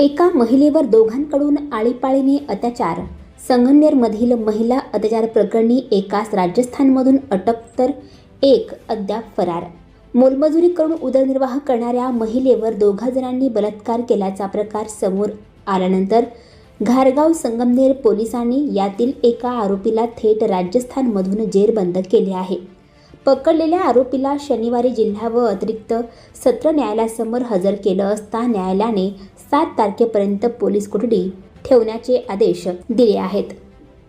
एका महिलेवर दोघांकडून आळीपाळीने अत्याचार. संगमनेरमधील महिला अत्याचार प्रकरणी एकाच राजस्थानमधून अटक तर एक अद्याप फरार. मोलमजुरी करून उदरनिर्वाह करणाऱ्या महिलेवर दोघा जणांनी बलात्कार केल्याचा प्रकार समोर आल्यानंतर घारगाव संगमनेर पोलिसांनी यातील एका आरोपीला थेट राजस्थानमधून जेरबंद केले आहे. पकडलेल्या आरोपीला शनिवारी जिल्हा व अतिरिक्त सत्र न्यायालयासमोर हजर केलं असता न्यायालयाने सात तारखेपर्यंत पोलीस कोठडी ठेवण्याचे आदेश दिले आहेत.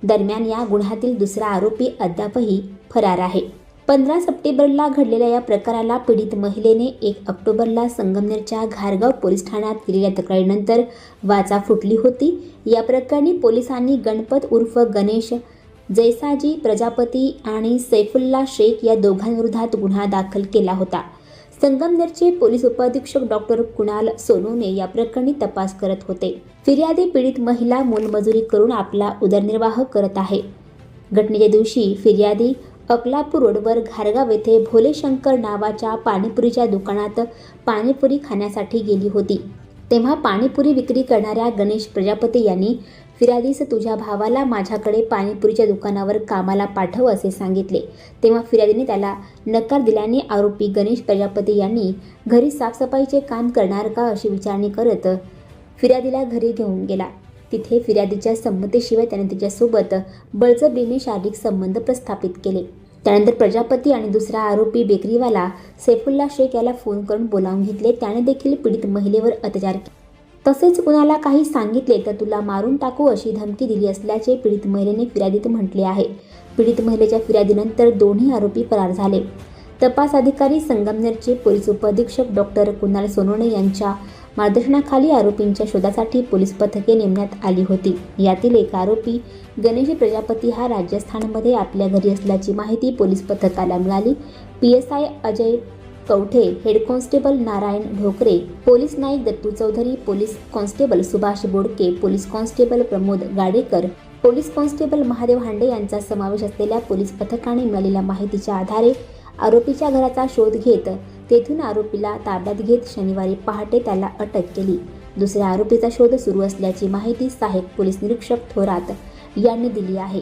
दरम्यान या गुन्ह्यातील दुसरा आरोपी अद्यापही फरार आहे. पंधरा सप्टेंबरला घडलेल्या या प्रकाराला पीडित महिलेने एक ऑक्टोबरला संगमनेरच्या घारगाव पोलीस ठाण्यात केलेल्या तक्रारीनंतर वाचा फुटली होती. या प्रकरणी पोलिसांनी गणपत उर्फ गणेश जैसाजी प्रजापती आणि सैफुल्ला शेख या दोघांविरोधात गुन्हा दाखल केला होता. संगमनेरचे पोलीस उपाधीक्षक डॉक्टर कुणाल सोनूने या प्रकरणी तपास करत होते. फिर्यादी पीडित महिला मोलमजुरी करून आपला उदरनिर्वाह करत आहे. घटनेच्या दिवशी फिर्यादी अकलापूर रोडवर घारगाव येथे भोलेशंकर नावाच्या पाणीपुरीच्या दुकानात पाणीपुरी खाण्यासाठी गेली होती. तेव्हा पाणीपुरी विक्री करणाऱ्या गणेश प्रजापती यांनी फिर्यादीस तुझ्या भावाला माझ्याकडे पाणीपुरीच्या दुकानावर कामाला पाठव असे सांगितले. तेव्हा फिर्यादीने त्याला नकार दिल्याने आरोपी गणेश प्रजापती यांनी घरी साफसफाईचे काम करणार का अशी विचारणी करत फिर्यादीला घरी घेऊन गेला. तिथे फिर्यादीच्या संमतीशिवाय त्याने तिच्यासोबत बळजबीने शारीरिक संबंध प्रस्थापित केले. त्यानंतर प्रजापती आणि दुसरा आरोपी बेकरीवाला सैफुल्ला शेख याला फोन करून बोलावून घेतले. त्याने देखील पीडित महिलेवर अत्याचार केला. तसेच कुणाला काही सांगितले तर तुला मारून टाकू अशी धमकी दिली असल्याचे पीडित महिलेने फिर्यादीत म्हटले आहे. पीडित महिलेच्या फिर्यादीनंतर दोन्ही आरोपी फरार झाले. तपास अधिकारी संगमनेरचे पोलीस उपअधीक्षक डॉक्टर कुणाल सोनोने यांच्या मार्गदर्शनाखाली आरोपींच्या शोधासाठी पोलीस पथके नेमण्यात आली होती. यातील एक आरोपी गणेश प्रजापती हा राजस्थानमध्ये आपल्या घरी असल्याची माहिती पोलीस पथकाला मिळाली. P S I Ajay Kavathe head constable Narayan Dhokare police Naik Dattu Chaudhari police constable Subhash Bodke police constable Pramod Gadekar police constable Mahadev Hande यांचा समावेश असलेल्या पोलीस पथकाने मिळालेल्या माहितीच्या आधारे आरोपीच्या घराचा शोध घेत तेथून आरोपीला ताब्यात घेत शनिवारी पहाटे त्याला अटक केली. दुसऱ्या आरोपीचा शोध सुरू असल्याची माहिती सहाय्यक पोलीस निरीक्षक थोरात यांनी दिली आहे.